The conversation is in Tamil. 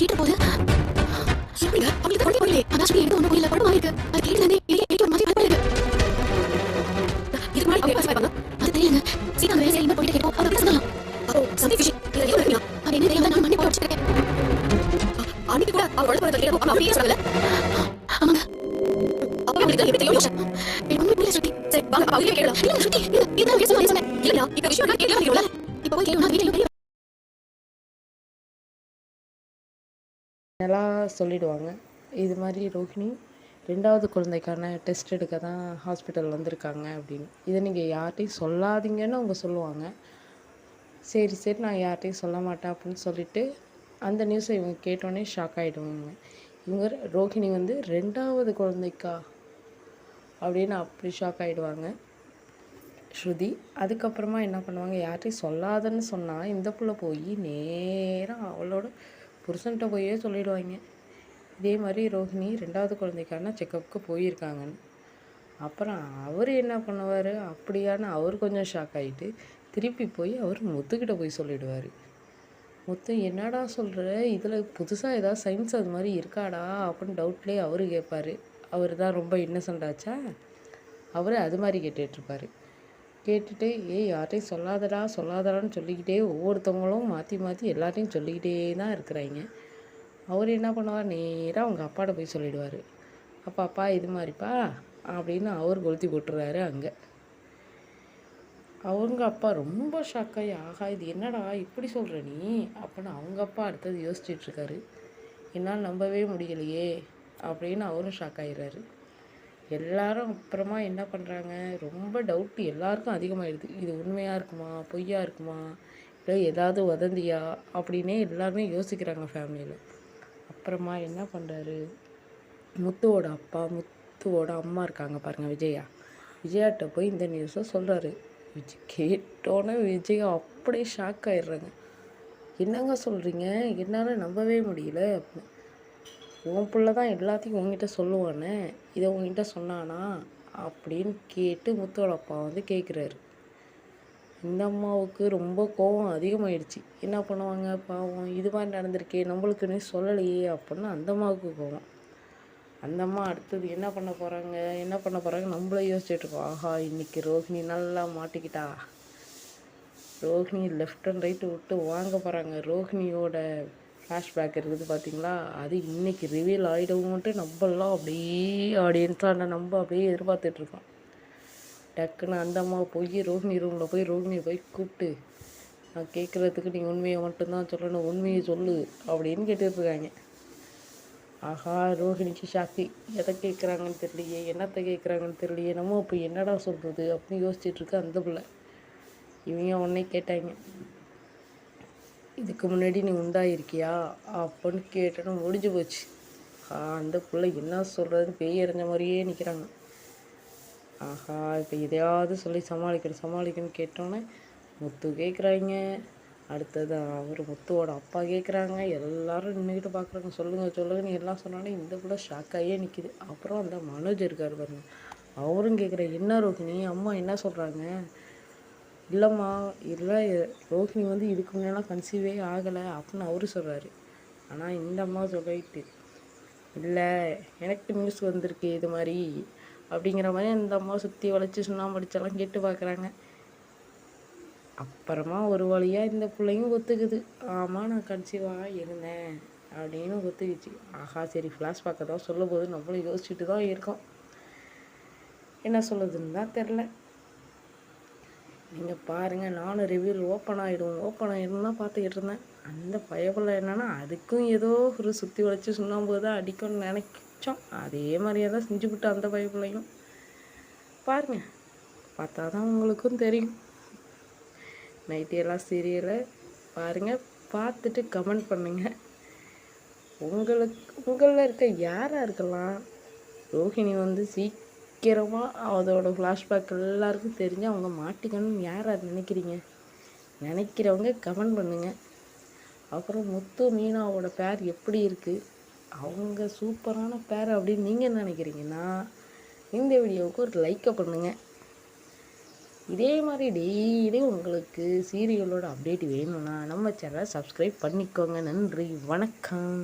கேட்டு போகுது எப்படிங்க அவங்களுக்கு குழந்தை புரியல அதான் சொல்லி எனக்கு ஒன்றும் புரியல குழப்பமா இருக்கு. அது கேட்டுலேருந்து எனக்கு ஒரு மாதிரி பயப்பட இருக்கு. இதுக்கு முன்னாடி அவங்க அது தெரியலங்க. சீதா அந்த போயிட்டு கேட்போம் அதை அப்படி சொல்லலாம் அப்போ விஷயம் இதுல அது என்ன தெரியல நான் மண்ணி போட்டு வச்சிருக்கேன். அன்னைக்கு கூட அவ குழந்தை அப்படியே சொல்லல. ஆமாங்க. அப்போ உங்களுக்கு எப்படி தெரியும்? யோசனை எனக்கு ஒன்றும் புரியல சரி வாங்க அவங்களே கேட்கலாம் இல்ல சொன்னேன். இல்லையா இந்த விஷயம் நான் கேட்கலாம் இப்போ போய் நல்லா சொல்லிடுவாங்க. இது மாதிரி ரோஹிணி ரெண்டாவது குழந்தைக்கான டெஸ்ட் எடுக்க தான் ஹாஸ்பிட்டல் வந்திருக்காங்க அப்படின்னு. இதை நீங்கள் யார்கிட்டையும் சொல்லாதீங்கன்னு அவங்க சொல்லுவாங்க. சரி சரி நான் யார்கிட்டையும் சொல்ல மாட்டேன் அப்படின்னு சொல்லிட்டு அந்த நியூஸை இவங்க கேட்டோன்னே ஷாக் ஆகிடுவாங்க இவங்க ரோஹிணி வந்து ரெண்டாவது குழந்தைக்கா அப்படின்னு அப்படி ஷாக் ஆகிடுவாங்க ஸ்ருதி அதுக்கப்புறமா என்ன பண்ணுவாங்க? யார்கிட்டையும் சொல்லாதன்னு சொன்னால் இந்த புள்ள போய் நேராக அவளோட புருஷன்கிட்ட போயே சொல்லிடுவாங்க. இதே மாதிரி ரோஹிணி ரெண்டாவது குழந்தைக்கான செக்கப்புக்கு போயிருக்காங்கன்னு. அப்புறம் அவர் என்ன பண்ணுவார்? அப்படியான அவர் கொஞ்சம் ஷாக் ஆகிட்டு திருப்பி போய் அவர் முத்துக்கிட்ட போய் சொல்லிடுவார். முத்து என்னடா சொல்கிற இதில் புதுசாக ஏதாவது சயின்ஸ் அது மாதிரி இருக்காடா? அப்படின்னு டவுட்லேயே அவர் கேட்பார் அவர் தான் ரொம்ப இன்னசென்ட் ஆச்சா? அவர் அது மாதிரி கேட்டுட்ருப்பாரு கேட்டுட்டு ஏய் யார்ட்டையும் சொல்லாதடா சொல்லாதடான்னு சொல்லிக்கிட்டே ஒவ்வொருத்தவங்களும் மாற்றி மாற்றி எல்லாத்தையும் சொல்லிக்கிட்டே தான் இருக்கிறாங்க. அவர் என்ன பண்ணுவார்? நேராக அவங்க அப்பாட்ட போய் சொல்லிடுவார். அப்பா அப்பா இது மாதிரிப்பா அப்படின்னு அவர் கொளுத்தி போட்டுறாரு அங்கே. அவங்க அப்பா ரொம்ப ஷாக்காகி ஆகா இது என்னடா இப்படி சொல்கிற நீ? அப்படின்னு அவங்க அப்பா அடுத்தது யோசிச்சிட்டுருக்காரு என்னால் நம்பவே முடியலையே அப்படின்னு அவரும் ஷாக் ஆயிடுறாரு எல்லாரும் அப்புறமா என்ன பண்ணுறாங்க ரொம்ப டவுட் எல்லாருக்கும் அதிகமாகிடுது இது உண்மையாக இருக்குமா? பொய்யா இருக்குமா? இல்லை ஏதாவது வதந்தியா? அப்படின்னே எல்லாருமே யோசிக்கிறாங்க ஃபேமிலியில் அப்புறமா என்ன பண்ணுறாரு முத்துவோட அப்பா முத்துவோட அம்மா இருக்காங்க பாருங்கள் விஜயா. விஜயாட்ட போய் இந்த நியூஸை சொல்கிறாரு விஜய் கேட்டோன்னே விஜயா அப்படியே ஷாக் ஆயிடுறாங்க. என்னங்க சொல்கிறீங்க என்னால் நம்பவே முடியல. அப்படின்னு உன் பிள்ளை தான் எல்லாத்தையும் உங்ககிட்ட சொல்லுவானே இதை உங்ககிட்ட சொன்னானா? அப்படின்னு கேட்டு முத்தோட அப்பா வந்து கேட்குறாரு இந்த அம்மாவுக்கு ரொம்ப கோபம் அதிகமாயிடுச்சு. என்ன பண்ணுவாங்க? பாவம் இது மாதிரி நடந்திருக்கே நம்மளுக்குன்னு சொல்லலையே அப்படின்னு அந்த அம்மாவுக்கு கோபம் அந்த அம்மா அடுத்தது என்ன பண்ண போகிறாங்க என்ன பண்ண போகிறாங்க நம்மளே யோசிச்சுட்டு இருக்கோம். ஆஹா இன்னைக்கு ரோஹிணி நல்லா மாட்டிக்கிட்டா. ரோஹிணி லெஃப்ட் அண்ட் ரைட்டு விட்டு வாங்க போகிறாங்க ரோஹிணியோட ஃப்ளாஷ்பேக் இருக்குது பார்த்தீங்களா அது இன்றைக்கி ரிவீல் ஆகிடுவோன்ட்டு நம்மளாம் அப்படியே ஆடியன்ஸான நம்ம அப்படியே எதிர்பார்த்துட்ருக்கோம் டக்குன்னு அந்த அம்மா போய் ரோஹினி ரூமில் போய் ரோஹிணியை போய் கூப்பிட்டு நான் கேட்குறதுக்கு நீ உண்மையை மட்டும்தான் சொல்லணும் உண்மையை சொல்லு அப்படின்னு கேட்டுட்ருக்காங்க ஆஹா ரோஹிணிக்கு ஷாக்கி. எதை கேட்குறாங்கன்னு தெரியலையே என்னத்தை கேட்குறாங்கன்னு தெரியலையே நம்ம இப்போ என்னடா சொல்கிறது அப்படின்னு யோசிச்சுட்ருக்கு அந்த பிள்ளை. இவங்க உடனே கேட்டாங்க. இதுக்கு முன்னாடி நீ உண்டாயிருக்கியா? அப்படின்னு கேட்டோன்னு முடிஞ்சு போச்சு. ஆ அந்த பிள்ளை என்ன சொல்கிறதுன்னு பேய் எறிஞ்ச மாதிரியே நிற்கிறாங்க ஆஹா இப்போ எதையாவது சொல்லி சமாளிக்கணும் சமாளிக்கணும்னு கேட்டோன்னே முத்து கேட்குறாங்க அடுத்தது அவர் முத்துவோட அப்பா கேட்குறாங்க எல்லாரும் நின்றுக்கிட்டு பார்க்குறாங்க சொல்லுங்கள் சொல்லுங்கன்னு எல்லாம் சொன்னாலே இந்த பிள்ளை ஷாக்காயே நிற்கிது அப்புறம் அந்த மனோஜ் இருக்கார் பாருங்க. அவரும் கேட்குற என்ன ரோஹிணி அம்மா என்ன சொல்கிறாங்க இல்லைம்மா இல்லை ரோஹிணி வந்து இதுக்கு முன்னெல்லாம் கன்சீவே ஆகலை அப்படின்னு அவரு சொல்கிறாரு ஆனால் இந்த அம்மா சொல்லிட்டு இல்லை எனக்கு நியூஸ் வந்திருக்கு இது மாதிரி அப்படிங்கிற மாதிரி அந்த அம்மா சுற்றி வளைச்சி சுண்ணாம்பு அடிச்செல்லாம் கேட்டு பார்க்குறாங்க அப்புறமா ஒரு வழியாக இந்த பிள்ளையும் ஒத்துக்குது. ஆமாம் நான் கன்சீவாக இருந்தேன் அப்படின்னு ஒத்துக்குச்சு. ஆஹா சரி ஃப்ளாஷ் பார்க்க தான் சொல்லும் போது நம்மளும் யோசிச்சுட்டு தான் இருக்கோம். என்ன சொல்லுதுன்னு தான் தெரில நீங்கள் பாருங்கள் நானும் ரிவ்யூவில் ஓப்பன் ஆகிடும் ஓப்பன் ஆகிடும் தான் பார்த்துக்கிட்டு இருந்தேன். அந்த பயபில் என்னென்னா அதுக்கும் ஏதோ ஒரு சுற்றி வளைச்சி சுண்ணாம்பு தான் அடிக்கும்னு நினைச்சோம். அதே மாதிரியே தான் செஞ்சுவிட்டு அந்த பயபிள்ளையும் பாருங்கள் பார்த்தா தான் உங்களுக்கும் தெரியும். நைட்டியெல்லாம் சீரியலை பாருங்கள் பார்த்துட்டு கமெண்ட் பண்ணுங்கள் உங்களுக்கு உங்களில் இருக்க யாராக இருக்கலாம்? ரோஹிணி வந்து சீக்கிரமாக அதோட ஃப்ளாஷ்பேக் எல்லாருக்கும் தெரிஞ்சு அவங்க மாட்டிக்கணும்னு யார் யாராக நினைக்கிறீங்க? நினைக்கிறவங்க கமெண்ட் பண்ணுங்கள் அப்புறம் முத்து மீனாவோட பேர் எப்படி இருக்குது அவங்க சூப்பரான பேர் அப்படின்னு நீங்கள் நினைக்கிறீங்கன்னா இந்த வீடியோவுக்கு ஒரு லைக்கை பண்ணுங்கள் இதே மாதிரி டெய்லி உங்களுக்கு சீரியலோட அப்டேட் வேணும்னா நம்ம சேனலை சப்ஸ்கிரைப் பண்ணிக்கோங்க. நன்றி வணக்கம்.